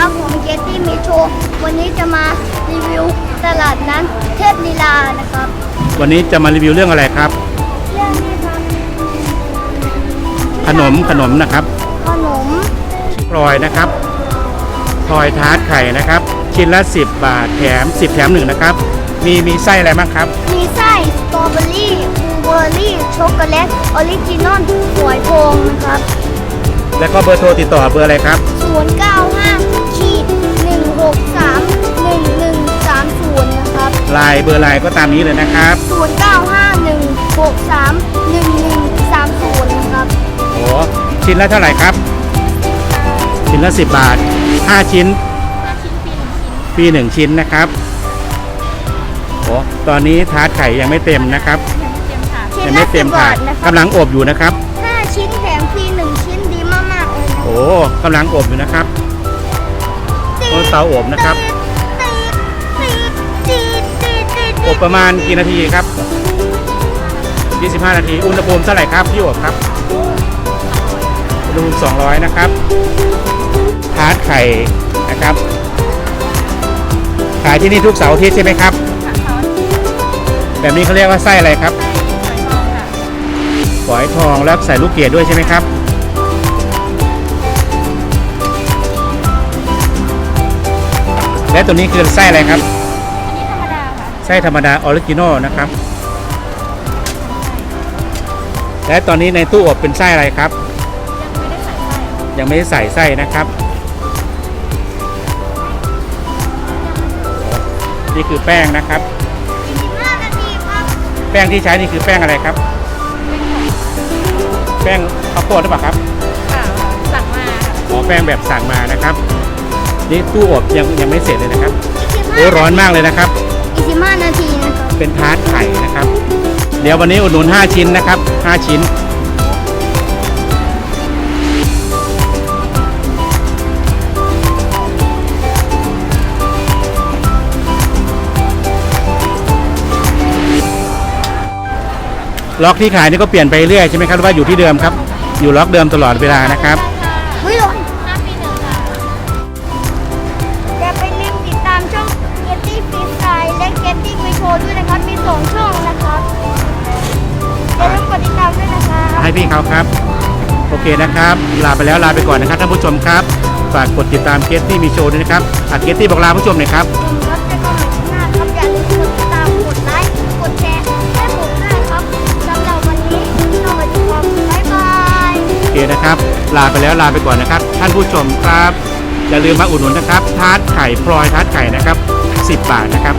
ครับผมเจตี้มีโชว์วันนี้จะมารีวิวตลาดนั้นเทพลีลานะครับ วันนี้จะมารีวิวเรื่องอะไรครับ เรื่องนี้ครับขนมขนมนะครับขนมพลอยนะครับพลอยทาร์ตไข่นะครับ ชิ้นละ 10 บาทแถม 10 แถมหนึ่งนะครับ มีมีไส้อะไรบ้างครับ มีไส้สตรอเบอรี่บลูเบอร์รี่ช็อกโกแลตออริจินอลหวยพงนะครับ แล้วก็เบอร์โทรติดต่อเบอร์อะไรครับ 0 9 5 631130 นะครับ ไลน์เบอร์ไลน์ก็ตามนี้เลยนะครับ 0951631130 นะครับ โอ้ชิ้นละเท่าไหร่ครับ ชิ้นละ 10 บาท 5 ชิ้น ฟรีงชิ้นนะครับโอ้ตอนนี้ทาร์ตไข่ยังไม่เต็มนะครับ ยังไม่เต็มถาดกำลังอบอยู่นะครับ 5 ชิ้นแถมปีหนึ่งชิ้นดีมากๆเลยนะ โอ้กำลังอบอยู่นะครับ บนเตาอบนะครับ อบประมาณกี่นาทีครับ 25 นาที อุณหภูมิเท่าไหร่ครับพี่อบครับ อุณหภูมิ 200 นะครับทาร์ตไข่นะครับ ขายที่นี่ทุกเสาร์อาทิตย์ใช่ไหมครับ แบบนี้เขาเรียกว่าไส้อะไรครับฝอยทองแล้วใส่ลูกเกดด้วยใช่ไหมครับ และตัวนี้คือไส้อะไรครับไส้ธรรมดาออริจินอลนะครับ และตอนนี้ในตู้อบเป็นไส้อะไรครับ ยังไม่ได้ใส่ไส้นะครับ นี่คือแป้งนะครับ45นาทีครับแป้งที่ใช้นี่คือแป้งอะไรครับแป้งข้าวโพดหรือเปล่าครับสั่งมาค่ะอ๋อแป้งแบบสั่งมานะครับ นี่ตู้อบยังยังไม่เสร็จเลยนะครับอีกโอ้ร้อนมากเลยนะครับอีก15นาทีนะครับเป็นทาร์ตไข่นะครับ เดี๋ยววันนี้อุดหนุน 5 ชิ้นนะครับ 5 ชิ้น ล็อกที่ขายนี่ก็เปลี่ยนไปเรื่อยใช่ไหมครับหรือว่าอยู่ที่เดิมครับ อยู่ล็อกเดิมตลอดเวลานะครับ เฮ้ยร้อ สองช่องนะครับอย่าลืมกดติดตามด้วยนะครับ ให้พี่เขาครับ โอเคนะครับ ลาไปแล้วลาไปก่อนนะครับท่านผู้ชมครับ ฝากกดติดตามเกตตี้มีโชว์ด้วยนะครับอะเกตตี้บอกลาผู้ชมหน่อยครับ ผมรับจะก็ใหม่ข้างหน้าครับอย่าลืมกดติดตามกดไลค์กดแชร์ให้ผมด้วยครับสำหรับวันนี้สวัสดีครับบ๊ายบาย โอเคนะครับ ลาไปแล้วลาไปก่อนนะครับ ท่านผู้ชมครับ อย่าลืมมาอุดหนุนนะครับ ทาร์ตไข่พลอยทาร์ตไข่นะครับ 10 บาทนะครับ